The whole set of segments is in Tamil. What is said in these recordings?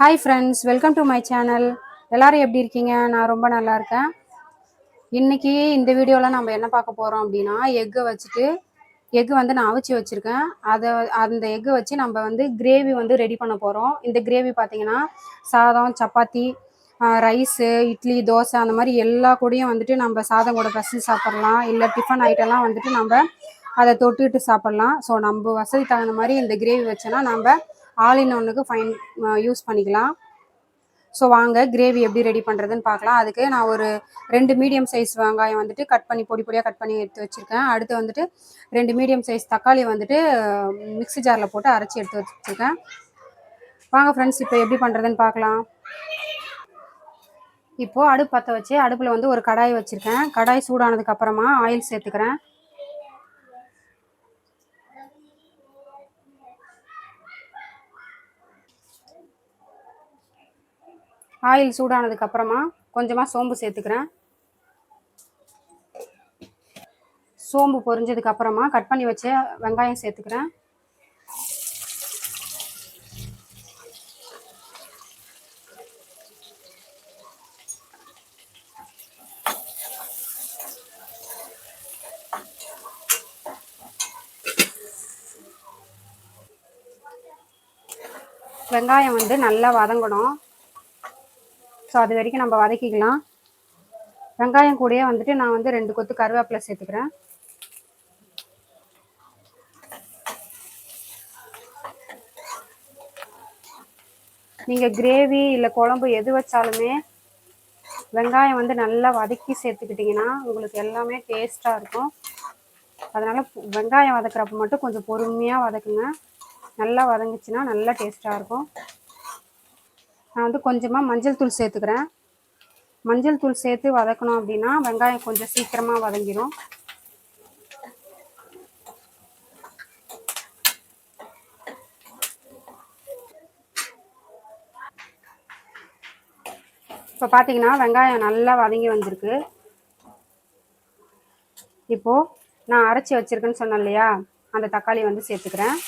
Hi friends welcome to my channel எல்லோரும் எப்படி இருக்கீங்க? நான் ரொம்ப நல்லா இருக்கேன். இன்னைக்கு இந்த வீடியோவில் நம்ம என்ன பார்க்க போகிறோம் அப்படின்னா எக்கை வச்சுட்டு எக்கு வந்து நான் அவிச்சு வச்சுருக்கேன். அதை அந்த எக்கு வச்சு நம்ம வந்து கிரேவி வந்து ரெடி பண்ண போகிறோம் இந்த கிரேவி பார்த்தீங்கன்னா சாதம் சப்பாத்தி ரைஸு இட்லி தோசை அந்த மாதிரி எல்லா கூடயும் வந்துட்டு நம்ம சாதம் கூட பசி சாப்பிட்லாம். இல்லை டிஃபன் ஐட்டம்லாம் வந்துட்டு நம்ம அதை தொட்டுட்டு சாப்பிட்லாம். ஸோ நம்ம வசதி தகுந்த மாதிரி இந்த கிரேவி வச்சோன்னா நம்ம ஆல் இன் ஒன்றுக்கு ஃபைன் யூஸ் பண்ணிக்கலாம். ஸோ வாங்க கிரேவி எப்படி ரெடி பண்ணுறதுன்னு பார்க்கலாம். அதுக்கு நான் ஒரு ரெண்டு மீடியம் சைஸ் வெங்காயம் வந்துட்டு கட் பண்ணி பொடி பொடியாக கட் பண்ணி எடுத்து வச்சுருக்கேன். அடுத்து வந்துட்டு ரெண்டு மீடியம் சைஸ் தக்காளி வந்துட்டு மிக்ஸி ஜாரில் போட்டு அரைச்சி எடுத்து வச்சுருக்கேன். வாங்க ஃப்ரெண்ட்ஸ் இப்போ எப்படி பண்ணுறதுன்னு பார்க்கலாம். இப்போது அடுப்பு பற்ற வச்சு அடுப்பில் வந்து ஒரு கடாய் வச்சுருக்கேன். கடாய் சூடானதுக்கு அப்புறமா ஆயில் சேர்த்துக்கிறேன். ஆயில் சூடானதுக்கு அப்புறமா கொஞ்சமாக சோம்பு சேர்த்துக்கிறேன். சோம்பு பொரிஞ்சதுக்கு அப்புறமா கட் பண்ணி வச்ச வெங்காயம் சேர்த்துக்கிறேன். வெங்காயம் வந்து நல்லா வதங்கணும். ஸோ அது வரைக்கும் நம்ம வதக்கிக்கலாம். வெங்காயம் கூடயே வந்துட்டு நான் வந்து ரெண்டு கொத்து கருவேப்பிலை சேர்த்துக்கிறேன். நீங்கள் கிரேவி இல்லை குழம்பு எது வச்சாலுமே வெங்காயம் வந்து நல்லா வதக்கி சேர்த்துக்கிட்டிங்கன்னா உங்களுக்கு எல்லாமே டேஸ்ட்டாக இருக்கும். அதனால் வெங்காயம் வதக்குறப்ப மட்டும் கொஞ்சம் பொறுமையாக வதக்குங்க. நல்லா வதங்குச்சுன்னா நல்லா டேஸ்ட்டாக இருக்கும். நான் வந்து கொஞ்சமாக மஞ்சள் தூள் சேர்த்துக்கிறேன். மஞ்சள் தூள் சேர்த்து வதக்கணும் அப்படின்னா வெங்காயம் கொஞ்சம் சீக்கிரமாக வதங்கிடும் இப்போ பார்த்தீங்கன்னா வெங்காயம் நல்லா வதங்கி வந்திருக்கு. இப்போது நான் அரைச்சி வச்சுருக்கேன்னு சொன்னேன் இல்லையா? அந்த தக்காளி வந்து சேர்த்துக்கிறேன்.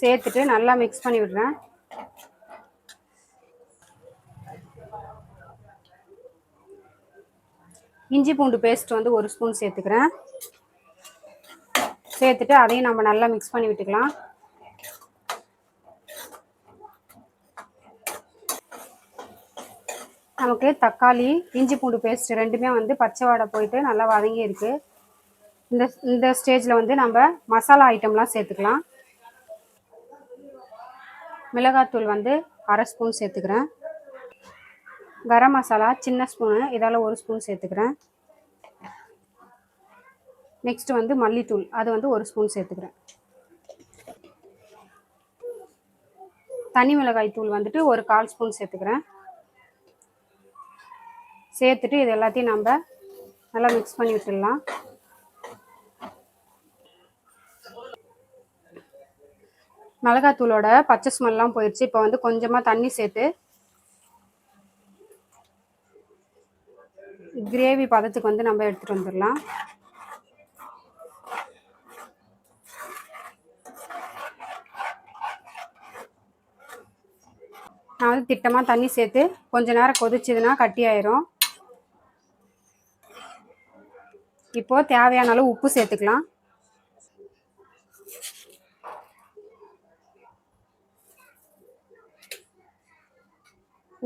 சேர்த்துட்டு நல்லா மிக்ஸ் பண்ணி விடுறேன். இஞ்சி பூண்டு பேஸ்ட் வந்து ஒரு ஸ்பூன் சேர்த்துக்கிறேன். சேர்த்துட்டு அதையும் நம்ம நல்லா மிக்ஸ் பண்ணி விட்டுக்கலாம். போட்டு தக்காளி இஞ்சி பூண்டு பேஸ்ட் ரெண்டுமே வந்து பச்சை வாடை போயிட்டு நல்லா வதங்கி இந்த இந்த ஸ்டேஜில் வந்து நம்ம மசாலா ஐட்டம்லாம் சேர்த்துக்கலாம். மிளகாத்தூள் வந்து அரை ஸ்பூன் சேர்த்துக்கிறேன். கரம் மசாலா சின்ன ஸ்பூனு இதால் ஒரு ஸ்பூன் சேர்த்துக்கிறேன். நெக்ஸ்ட் வந்து மல்லித்தூள் அது வந்து ஒரு ஸ்பூன் சேர்த்துக்கிறேன். தனி மிளகாய் தூள் வந்துட்டு ஒரு கால் ஸ்பூன் சேர்த்துக்கிறேன். சேர்த்துட்டு இது எல்லாத்தையும் நம்ம நல்லா மிக்ஸ் பண்ணி விட்டுடலாம். மிளகாத்தூளோட பச்சை ஸ்மெல்லாம் போயிடுச்சு. இப்போ வந்து கொஞ்சமாக தண்ணி சேர்த்து கிரேவி பதத்துக்கு வந்து நம்ம எடுத்துகிட்டு வந்துடலாம். நான் வந்து திட்டமாக தண்ணி சேர்த்து கொஞ்ச நேரம் கொதிச்சதுன்னா கட்டி ஆயிரும். இப்போது தேவையான அளவு உப்பு சேர்த்துக்கலாம்.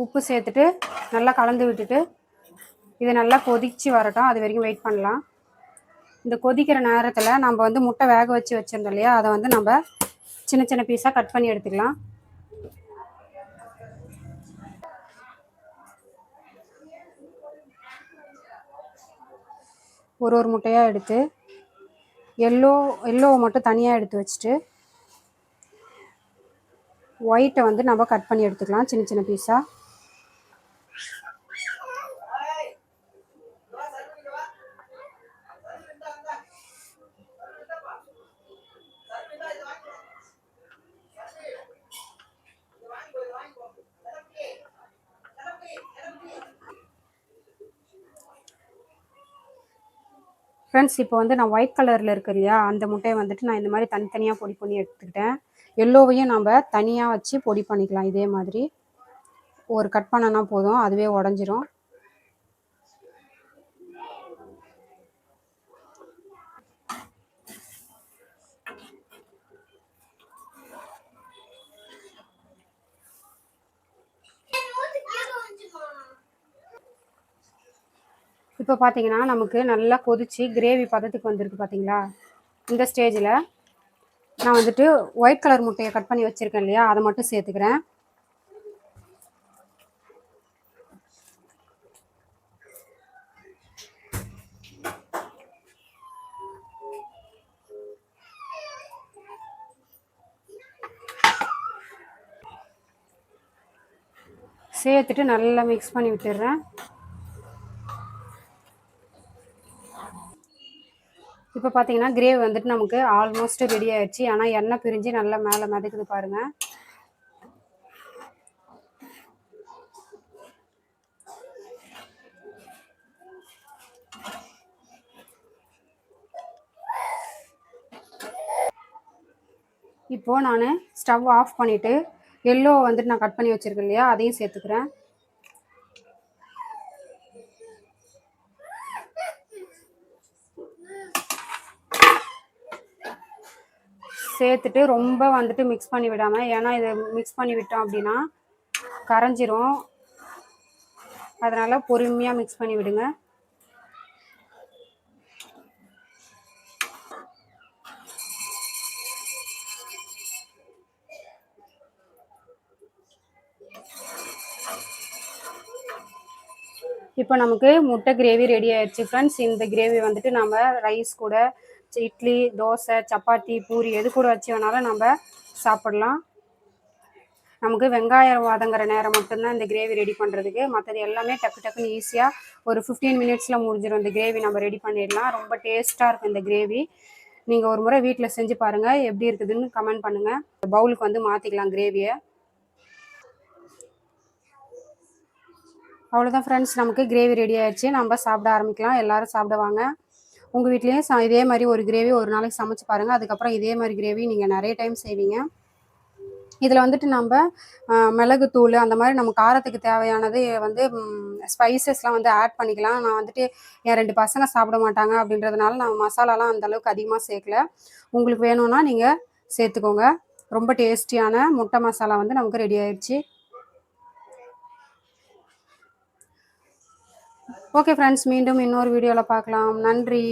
உப்பு சேர்த்துட்டு நல்லா கலந்து விட்டுட்டு இது நல்லா கொதிச்சு வரட்டும். அது வரைக்கும் வெயிட் பண்ணலாம். இந்த கொதிக்கிற நேரத்தில் நம்ம வந்து முட்டை வேக வச்சு வச்சுருந்தோம் இல்லையா? அதை வந்து நம்ம சின்ன சின்ன பீஸாக கட் பண்ணி எடுத்துக்கலாம். ஒரு ஒரு முட்டையாக எடுத்து எல்லோ எல்லோவை மட்டும் தனியாக எடுத்து வச்சுட்டு ஒயிட்டை வந்து நம்ம கட் பண்ணி எடுத்துக்கலாம் சின்ன சின்ன பீஸாக ஃப்ரெண்ட்ஸ் இப்போ வந்து நான் ஒயிட் கலரில் இருக்கு இல்லையா அந்த முட்டையை வந்துட்டு நான் இந்த மாதிரி தனித்தனியாக பொடி பண்ணி எடுத்துக்கிட்டேன். எல்லோவையும் நம்ம தனியாக வச்சு பொடி பண்ணிக்கலாம் இதே மாதிரி. ஒரு கட் பண்ணனா போதும் அதுவே உடஞ்சிரும். இப்போ பார்த்தீங்கன்னா நமக்கு நல்லா கொதிச்சு கிரேவி பதத்துக்கு வந்திருக்கு பார்த்தீங்களா இந்த ஸ்டேஜில் நான் வந்துட்டு ஒயிட் கலர் முட்டையை கட் பண்ணி வச்சுருக்கேன் இல்லையா? அதை மட்டும் சேர்த்துக்கிறேன். சேர்த்துட்டு நல்லா மிக்ஸ் பண்ணி விட்டுடுறேன். இப்போ பார்த்தீங்கன்னா கிரேவி வந்துட்டு நமக்கு ஆல்மோஸ்ட் ரெடி ஆயிடுச்சு. ஆனால் எண்ணெய் பிரிஞ்சு நல்லா மேலே மிதக்குது பாருங்கள் இப்போது நான் ஸ்டவ் ஆஃப் பண்ணிவிட்டு எல்லோ வந்துட்டு நான் கட் பண்ணி வச்சுருக்கேன் இல்லையா? அதையும் சேர்த்துக்கிறேன். சேர்த்துட்டு ரொம்ப வந்துட்டு மிக்ஸ் பண்ணி விடாமல் ஏன்னா இதை மிக்ஸ் பண்ணி விட்டோம் அப்படின்னா கரைஞ்சிரும். அதனால் பொறுமையாக மிக்ஸ் பண்ணி விடுங்க. இப்போ நமக்கு முட்டை கிரேவி ரெடி ஆயிடுச்சு ஃப்ரெண்ட்ஸ் இந்த கிரேவி வந்துட்டு நம்ம ரைஸ் கூட இட்லி தோசை சப்பாத்தி பூரி எது கூட வச்சு வேணாலும் நம்ம சாப்பிடலாம். நமக்கு வெங்காயம் வதங்குற நேரம் மட்டும்தான் இந்த கிரேவி ரெடி பண்ணுறதுக்கு மற்றது எல்லாமே டக்கு டக்குன்னு ஈஸியாக ஒரு ஃபிஃப்டீன் மினிட்ஸில் முடிஞ்சிடும் இந்த கிரேவி நம்ம ரெடி பண்ணிடலாம். ரொம்ப டேஸ்ட்டாக இருக்கும் இந்த கிரேவி நீங்கள் ஒரு முறை வீட்டில் செஞ்சு பாருங்கள் எப்படி இருக்குதுன்னு கமெண்ட் பண்ணுங்கள் பவுலுக்கு வந்து மாற்றிக்கலாம் கிரேவியை அவ்வளோதான் ஃப்ரெண்ட்ஸ் நமக்கு கிரேவி ரெடி ஆயிடுச்சு. நம்ம சாப்பிட ஆரம்பிக்கலாம். எல்லோரும் சாப்பிடுவாங்க. உங்கள் வீட்லேயும் ச இதே மாதிரி ஒரு கிரேவி ஒரு நாளைக்கு சமைச்சு பாருங்கள் அதுக்கப்புறம் இதே மாதிரி கிரேவி நீங்கள் நிறைய டைம் செய்வீங்க. இதில் வந்துட்டு நம்ம மிளகுத்தூள் அந்த மாதிரி நம்ம காரத்துக்கு தேவையானது வந்து ஸ்பைசஸ்லாம் வந்து ஆட் பண்ணிக்கலாம். நான் வந்துட்டு என் ரெண்டு பசங்க சாப்பிட மாட்டாங்க அப்படின்றதுனால நான் மசாலாலாம் அந்தளவுக்கு அதிகமாக சேர்க்கல. உங்களுக்கு வேணும்னா நீங்கள் சேர்த்துக்கோங்க. ரொம்ப டேஸ்டியான முட்டை மசாலா வந்து நமக்கு ரெடி ஆயிடுச்சு ஓகே ஃப்ரெண்ட்ஸ் மீண்டும் இன்னொரு வீடியோவில் பார்க்கலாம். நன்றி.